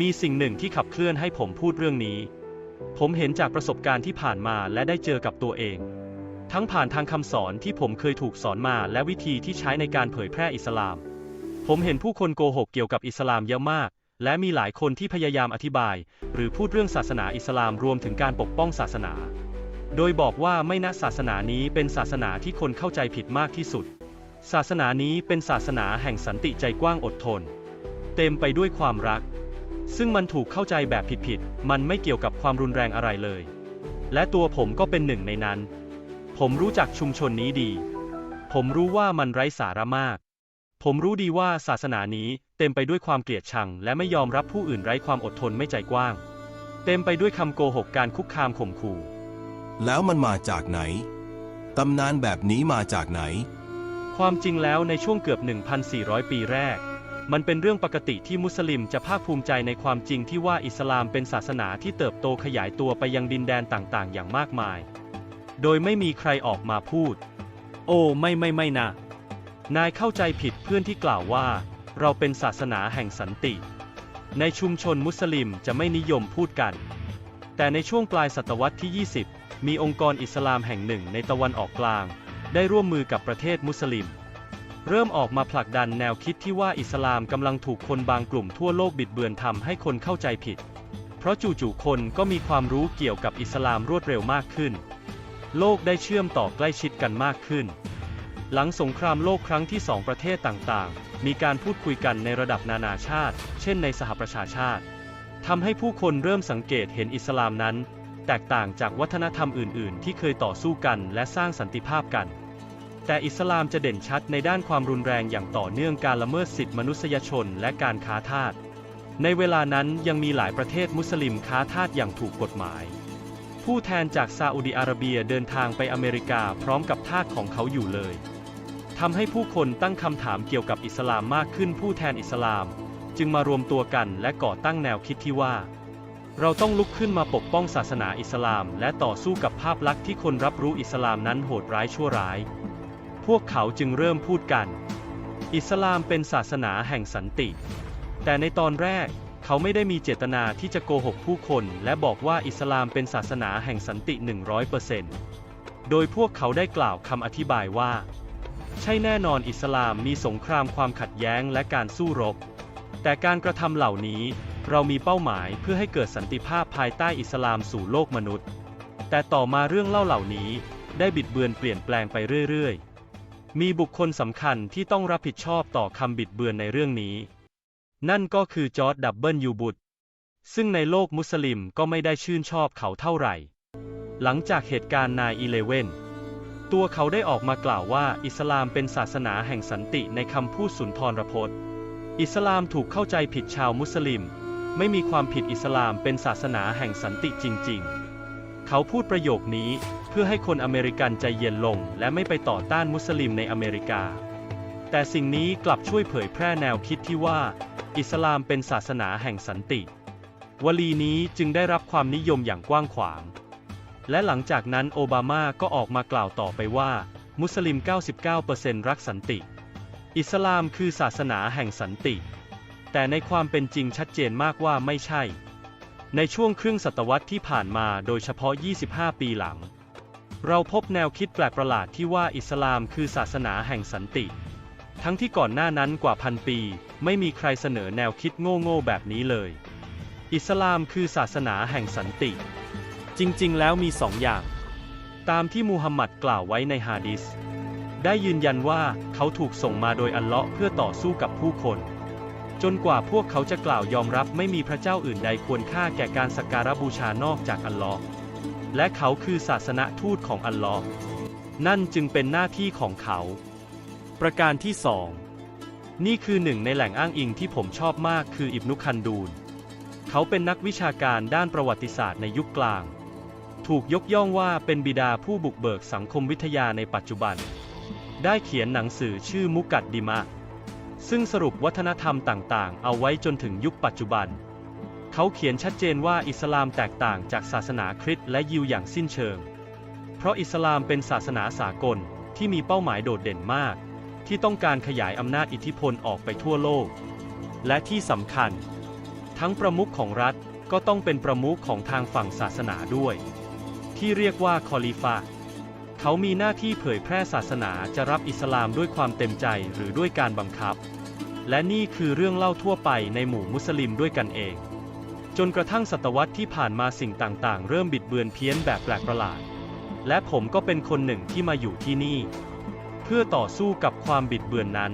มีสิ่งหนึ่งที่ขับเคลื่อนให้ผมพูดเรื่องนี้ ผมเห็นจากประสบการณ์ที่ผ่านมาและได้เจอกับตัวเอง ทั้งผ่านทางคำสอนที่ผมเคยถูกสอนมาและวิธีที่ใช้ในการเผยแพร่อิสลาม ผมเห็นผู้คนโกหกเกี่ยวกับอิสลามเยอะมาก และมีหลายคนที่พยายามอธิบาย หรือพูดเรื่องศาสนาอิสลามรวมถึงการปกป้องศาสนา โดยบอกว่าไม่นะศาสนานี้เป็นศาสนาที่คนเข้าใจผิดมากที่สุด ศาสนานี้เป็นศาสนาแห่งสันติใจกว้างอดทน เต็มไปด้วยความรัก ซึ่งมันถูกเข้าใจแบบผิดๆ มันไม่เกี่ยวกับความรุนแรงอะไรเลย และตัวผมก็เป็นหนึ่งในนั้น ผมรู้จักชุมชนนี้ดี ผมรู้ว่ามันไร้สาระมาก ผมรู้ดีว่าศาสนานี้เต็มไปด้วยความเกลียดชัง และไม่ยอมรับผู้อื่นไร้ความอดทนไม่ใจกว้าง เต็มไปด้วยคำโกหกการคุกคามข่มขู่แล้วมันมาจากไหน ตำนานแบบนี้มาจากไหน ความจริงแล้วในช่วงเกือบ 1,400 ปีแรก มันเป็นเรื่องปกติที่มุสลิมจะภาคภูมิใจในความจริงที่ว่าอิสลามเป็นศาสนาที่เติบโตขยายตัวไปยังดินแดนต่างๆ อย่างมากมาย โดยไม่มีใครออกมาพูด โอ้ไม่ไม่ไม่นะ นายเข้าใจผิดเพื่อนที่กล่าวว่า เราเป็นศาสนาแห่งสันติ ในชุมชนมุสลิมจะไม่นิยมพูดกัน แต่ในช่วงปลายศตวรรษที่ 20 มีองค์กรอิสลามแห่งหนึ่งในตะวันออกกลาง ได้ร่วมมือกับประเทศมุสลิม เริ่มออกมาผลักดันแนวคิดที่ว่าอิสลามกำลังถูกคนบางกลุ่มทั่วโลกบิดเบือนทำให้คนเข้าใจผิด เพราะจู่ๆคนก็มีความรู้เกี่ยวกับอิสลามรวดเร็วมากขึ้น โลกได้เชื่อมต่อใกล้ชิดกันมากขึ้น หลังสงครามโลกครั้งที่สองประเทศต่างๆ มีการพูดคุยกันในระดับนานาชาติ เช่นในสหประชาชาติทำให้ผู้คนเริ่มสังเกตเห็นอิสลามนั้น แตกต่างจากวัฒนธรรมอื่น ๆ ที่เคยต่อสู้กันและสร้างสันติภาพกัน แต่อิสลามจะเด่นชัดในด้านความรุนแรงอย่างต่อเนื่องการละเมิดสิทธิมนุษยชนและการค้าทาส ในเวลานั้นยังมีหลายประเทศมุสลิมค้าทาสอย่างถูกกฎหมาย ผู้แทนจากซาอุดิอาระเบียเดินทางไปอเมริกาพร้อมกับทาสของเขาอยู่เลยทำให้ผู้คนตั้งคำถามเกี่ยวกับอิสลามมากขึ้นผู้แทนอิสลาม จึงมารวมตัวกันและก่อตั้งแนวคิดที่ว่า เราต้องลุกขึ้นมาปกป้องศาสนาอิสลาม และต่อสู้กับภาพลักษณ์ที่คนรับรู้อิสลามนั้นโหดร้ายชั่วร้าย พวกเขาจึงเริ่มพูดกัน อิสลามเป็นศาสนาแห่งสันติ แต่ในตอนแรกเขาไม่ได้มีเจตนาที่จะโกหกผู้คนและบอกว่าอิสลามเป็นศาสนาแห่งสันติ 100%โดยพวกเขาได้กล่าวคำอธิบายว่า ใช่แน่นอนอิสลามมีสงครามความขัดแย้งและการสู้รบ แต่การกระทำเหล่านี้เรามีเป้าหมายเพื่อให้เกิดสันติภาพภายใต้อิสลามสู่โลกมนุษย์ แต่ต่อมาเรื่องเล่าเหล่านี้ได้บิดเบือนเปลี่ยนแปลงไปเรื่อยๆ มีบุคคลสำคัญที่ต้องรับผิดชอบต่อคำบิดเบือนในเรื่องนี้ นั่นก็คือจอร์ดดับเบิลยูบุตซึ่งในโลกมุสลิมก็ไม่ได้ชื่นชอบเขาเท่าไหร่ หลังจากเหตุการณ์นายอีเลเวนตัวเขาได้ออกมากล่าวว่าอิสลามเป็นศาสนาแห่งสันติในคำพูดสุนทรพจน์ อิสลามถูกเข้าใจผิดชาวมุสลิม ไม่มีความผิดอิสลามเป็นศาสนาแห่งสันติจริง ๆ เขาพูดประโยคนี้เพื่อให้คนอเมริกันใจเย็นลง และไม่ไปต่อต้านมุสลิมในอเมริกา แต่สิ่งนี้กลับช่วยเผยแพร่แนวคิดที่ว่า อิสลามเป็นศาสนาแห่งสันติ วลีนี้จึงได้รับความนิยมอย่างกว้างขวาง และหลังจากนั้นโอบามาก็ออกมากล่าวต่อไปว่า มุสลิม 99%รักสันติ อิสลามคือศาสนาแห่งสันติ แต่ในความเป็นจริงชัดเจนมากว่าไม่ใช่ ในช่วงครึ่งศตวรรษที่ผ่านมาโดยเฉพาะ 25 ปีหลัง เราพบแนวคิดแปลกประหลาดที่ว่าอิสลามคือศาสนาแห่งสันติ ทั้งที่ก่อนหน้านั้นกว่าพันปี ไม่มีใครเสนอแนวคิดโง่ๆแบบนี้เลย อิสลามคือศาสนาแห่งสันติ จริงๆ แล้วมีสองอย่าง ตามที่มูฮัมหมัดกล่าวไว้ในฮะดิษได้ยืนยันว่าเขาถูกส่งมาโดยอัลเลาะห์เพื่อต่อสู้กับผู้คน จนกว่าพวกเขาจะกล่าวยอมรับไม่มีพระเจ้าอื่นใดควรค่าแก่การสักการะบูชานอกจากอัลลาะห์และเขาคือศาสนทูตของอัลลาะห์นั่นจึงเป็นหน้าที่ของเขา ประการที่สองนี่คือหนึ่งในแหล่งอ้างอิงที่ผมชอบมากคืออิบนุคันดูน เขาเป็นนักวิชาการด้านประวัติศาสตร์ในยุคกลาง ถูกยกย่องว่าเป็นบิดาผู้บุกเบิกสังคมวิทยาในปัจจุบัน ได้เขียนหนังสือชื่อมุกัดดิมะ ซึ่งสรุปวัฒนธรรมต่างๆ เอาไว้จนถึงยุคปัจจุบัน เขาเขียนชัดเจนว่าอิสลามแตกต่างจากศาสนาคริสต์และยิวอย่างสิ้นเชิง เพราะอิสลามเป็นศาสนาสากลที่มีเป้าหมายโดดเด่นมาก ที่ต้องการขยายอำนาจอิทธิพลออกไปทั่วโลก และที่สำคัญ ทั้งประมุขของรัฐก็ต้องเป็นประมุขของทางฝั่งศาสนาด้วย ที่เรียกว่าคอลิฟะ เขามีหน้าที่เผยแพร่ศาสนาจะรับอิสลามด้วยความเต็มใจหรือด้วยการบังคับ และนี่คือเรื่องเล่าทั่วไปในหมู่มุสลิมด้วยกันเอง จนกระทั่งศตวรรษที่ผ่านมาสิ่งต่างๆ เริ่มบิดเบือนเพี้ยนแบบแปลกประหลาด และผมก็เป็นคนหนึ่งที่มาอยู่ที่นี่ เพื่อต่อสู้กับความบิดเบือนนั้น